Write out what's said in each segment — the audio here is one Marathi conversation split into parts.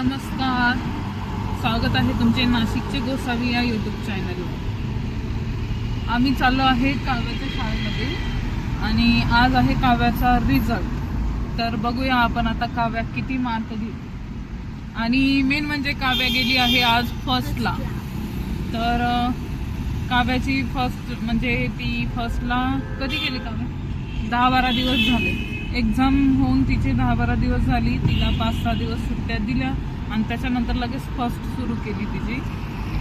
नमस्कार. स्वागत आहे तुमचे नाशिकचे गोसावी या यूट्यूब चॅनलवर आम्ही चाललो आहे काव्याच्या शाळेमध्ये आणि आज आहे काव्याचा रिझल्ट तर बघूया आपण आता काव्या किती मार्क घेऊ आणि मेन म्हणजे काव्या गेली आहे आज फर्स्टला तर काव्याची फर्स्ट म्हणजे ती फर्स्टला कधी गेली काव्या? दहा बारा दिवस झाले. एक्झाम होऊन तिचे दहा बारा दिवस झाली तिला पाच सहा दिवस सुट्ट्या दिल्या आणि त्याच्यानंतर लगेच फर्स्ट सुरू केली तिची.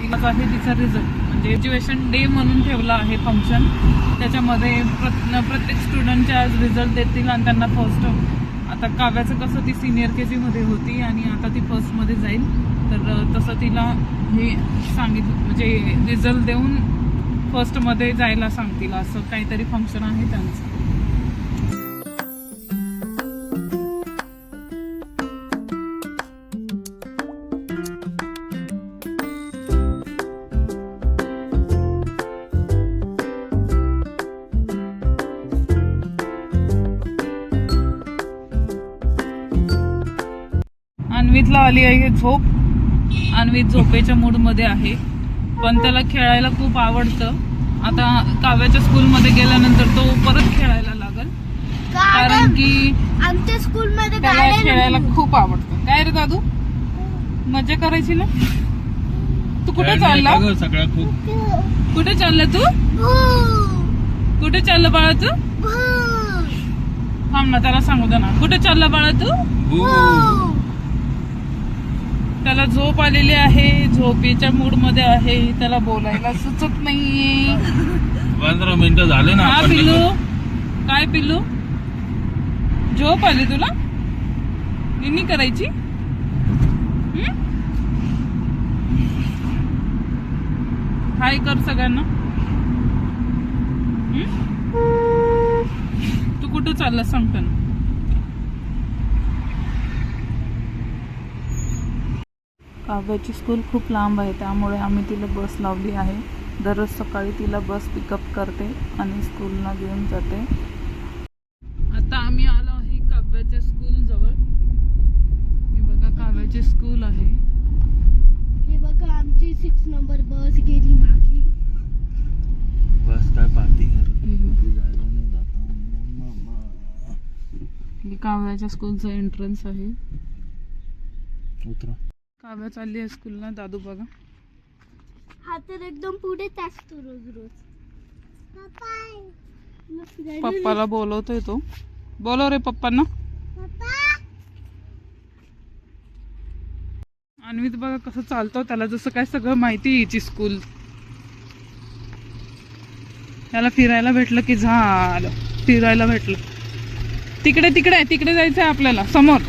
तिलाच आहे तिचा रिझल्ट म्हणजे एज्युकेशन डे म्हणून ठेवला आहे फंक्शन त्याच्यामध्ये प्रत प्रत्येक स्टुडंटचे आज रिझल्ट देतील आणि त्यांना फर्स्ट आता काव्याचं कसं ती सिनियर के जीमध्ये होती आणि आता ती फर्स्टमध्ये जाईल तर तसं तिला हे सांगितलं म्हणजे रिझल्ट देऊन फर्स्टमध्ये जायला सांगतील असं काहीतरी फंक्शन आहे त्यांचं. अन्वितला आली आहे झोप. अन्वित झोपेच्या मूडमध्ये आहे. पण त्याला खेळायला खूप आवडतं. आता काव्याच्या स्कूलमध्ये गेल्यानंतर तो परत खेळायला लागल. कारण की आमच्या स्कूल मध्ये त्याला खेळायला खूप आवडतं. काय रे दादू? मजा करायची ना? तू कुठे चालला? सगळ्या खूप कुठे चालला तू? कुठे चाललं बाळा तू? थांब ना त्याला सांगू दे ना. कुठे चालला बाळा तू? त्याला झोप आलेली आहे झोपेच्या मूडमध्ये आहे त्याला बोलायला सुचत नाहीये. पंधरा मिनिटं झाले ना हा आपण पिल्लू. काय पिल्लू? झोप आली तुला? निन्नी करायची? हं? हाय कर सगळ्यांना. हं? तू कुठं चालला सांगतो ना काव्याची स्कूल खूप लांब आहे त्यामुळे आम्ही तिला बस लावली आहे. दररोज सकाळी तिला बस पिकअप करते आणि स्कूलला घेऊन जाते. आता आम्ही आलो आहे काव्याच्या स्कूल जवळ. हे बघा काव्याचे स्कूल आहे. हे बघा आमची सिक्स नंबर बस गेली मागे. बस काय. हे काव्याच्या स्कूलचं एंट्रन्स आहे. उतरा. काव्या चालली आहे स्कूलला दादू बघा. हा तर एकदम पुढेच असतो रोज रोज. पप्पाला बोलवतोय तो. बोलव रे पप्पांना. अन्वित बघा कसं चालतो त्याला जसं काय सगळं माहिती हिची स्कूल. त्याला फिरायला भेटलं की झालं. फिरायला भेटलं. तिकडे तिकडे तिकडे जायचं आहे आपल्याला समोर.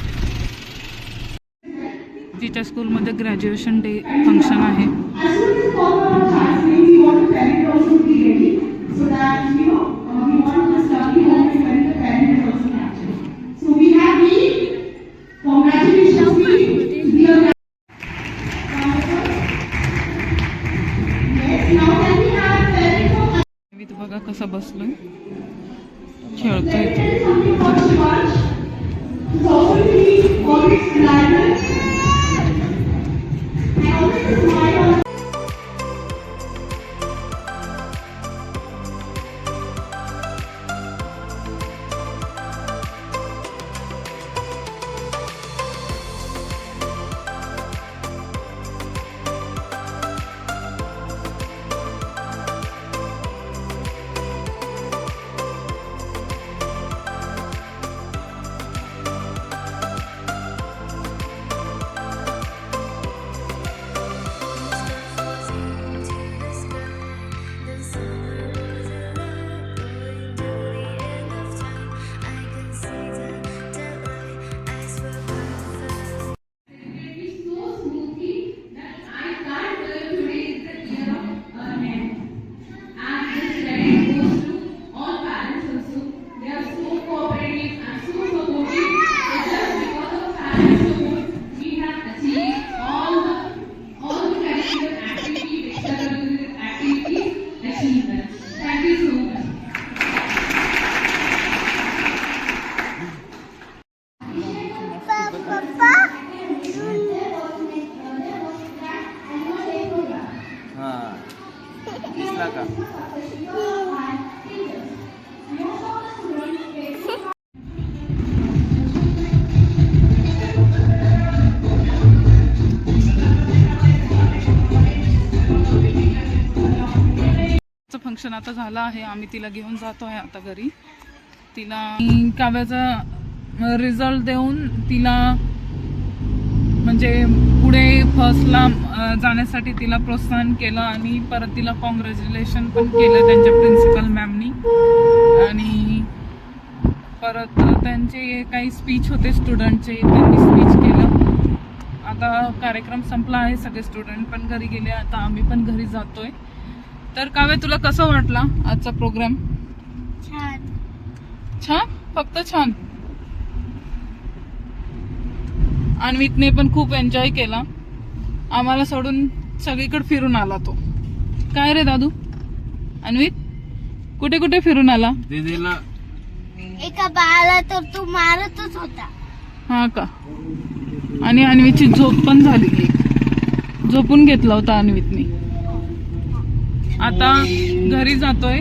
तिच्या स्कूलमध्ये ग्रॅज्युएशन डे फंक्शन आहे. मी तर बघा कसा बसलोय. खेळतोय फंक्शन आता झालं आहे. आम्ही तिला घेऊन जातो आहे आता घरी. तिला काव्याचा रिझल्ट देऊन तिला म्हणजे पुढे फर्स्टला जाण्यासाठी तिला प्रोत्साहन केलं आणि परत तिला कॉंग्रॅच्युलेशन पण केलं त्यांच्या प्रिन्सिपल मॅमनी आणि परत त्यांचे काही स्पीच होते स्टुडंटचे त्यांनी स्पीच केलं. आता कार्यक्रम संपला आहे सगळे स्टुडंट पण घरी गेले. आता आम्ही पण घरी जातोय. तर काव्य तुला कसं वाटला आजचा प्रोग्राम छान. छान? फक्त छान. अन्वितने पण खूप एन्जॉय केला. आम्हाला सोडून सगळीकडे फिरून आला तो. काय रे दादू? अन्वित कुठे कुठे फिरून आला? दीदीला एका बाळाला तर तो मारतच होता. हा का? आणि अन्वीची झोप पण झाली. झोपून घेतला होता अन्वितने आता घरी जातोय.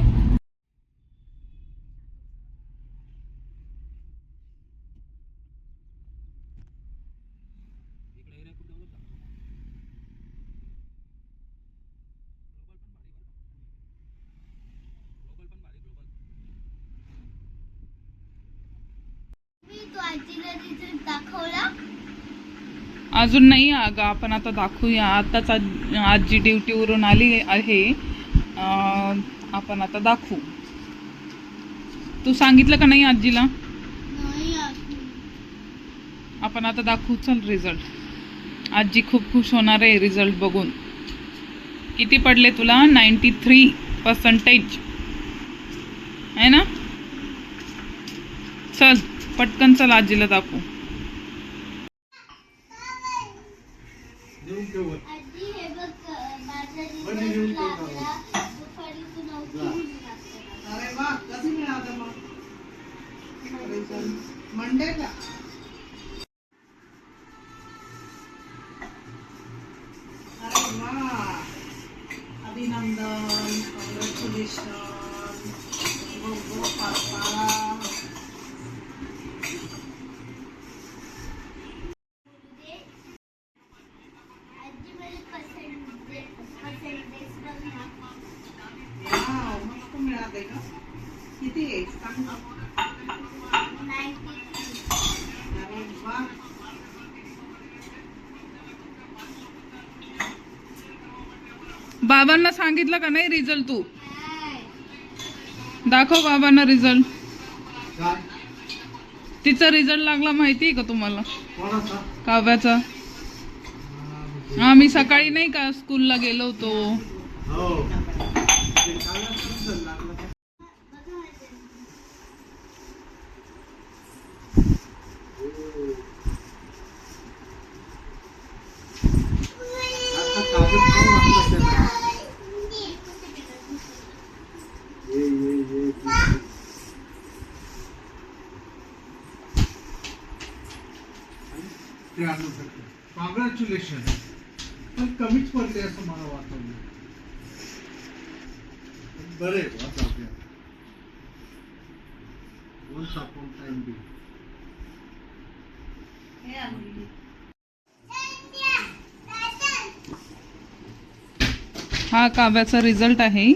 अजून नाही अगं आपण आता दाखवूया. आताच आज- ड्युटीवरून आली आहे. आपण आता दाखवू. तू सांगितलं का नाही आजीला. आपण आता दाखवू चल रिझल्ट आजी खूप खुश होणार आहे रिझल्ट बघून. किती पडले तुला? नाईन्टी थ्री पर्सेंटेज आहे ना? चल पटकन चल आजीला दाखवू. आजी हे बघ मंडेला बाबांना सांगितलं का नाही रिझल्ट तू? दाखव बाबांना रिझल्ट. तिचा रिझल्ट लागला माहिती आहे का तुम्हाला? काव्याचा. हा मी सकाळी नाही का स्कूलला गेलो होतो? ते आणू शकतो. कॉंग्रॅच्युलेशन पण कमीच पडले असं मला वाटलं बरे वाच आपल्या. वन्स अपॉन टाइम बी हा काव्याचा रिझल्ट आहे.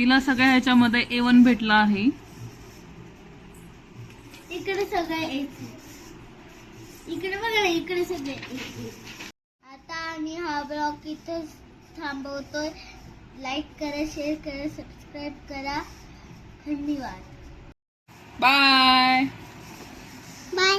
तिला सगळ्या ह्याच्यामध्ये ए वन भेटला आहे. इकडे सगळे इकडे बघा इकडे सगळे. आता आम्ही हा ब्लॉग इथं थांबवतोय. लाईक करा शेअर करा सबस्क्राईब करा. धन्यवाद. Bye bye